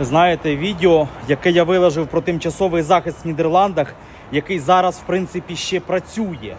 знаєте, відео, яке я виложив про тимчасовий захист в Нідерландах, який зараз, в принципі, ще працює.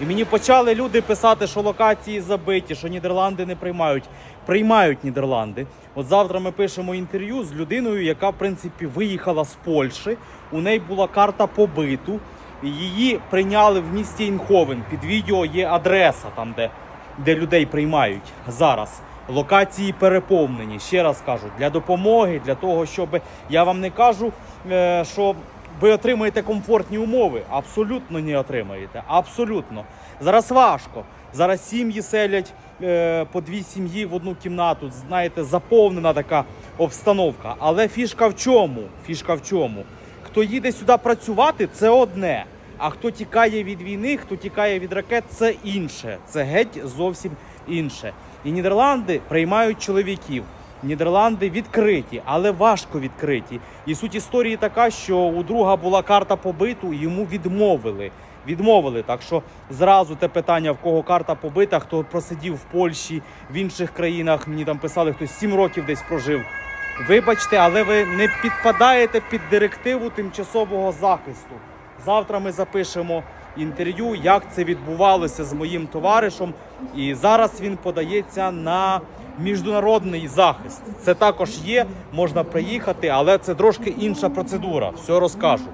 І мені почали люди писати, що локації забиті, що Нідерланди не приймають. Приймають Нідерланди. От завтра ми пишемо інтерв'ю з людиною, яка, в принципі, виїхала з Польщі. У неї була карта побиту. Її прийняли в місті Інховен. Під відео є адреса, там, де, де людей приймають зараз. Локації переповнені. Ще раз кажу, для допомоги, для того, щоб я вам не кажу, е, що ви отримаєте комфортні умови. Абсолютно не отримаєте. Абсолютно. Зараз важко. Зараз сім'ї селять е, по дві сім'ї в одну кімнату. Знаєте, заповнена така обстановка. Але фішка в чому? Фішка в чому? Хто їде сюди працювати, це одне. А хто тікає від війни, хто тікає від ракет, це інше. Це геть зовсім інше. І Нідерланди приймають чоловіків. Нідерланди відкриті, але важко відкриті. І суть історії така, що у друга була карта побиту, і йому відмовили. Відмовили. Так що зразу те питання, в кого карта побита, хто просидів в Польщі, в інших країнах. Мені там писали, хтось 7 років десь прожив. Вибачте, але ви не підпадаєте під директиву тимчасового захисту. Завтра ми запишемо інтерв'ю, як це відбувалося з моїм товаришем. І зараз він подається на міжнародний захист. Це також є, можна приїхати, але це трошки інша процедура. Все розкажу.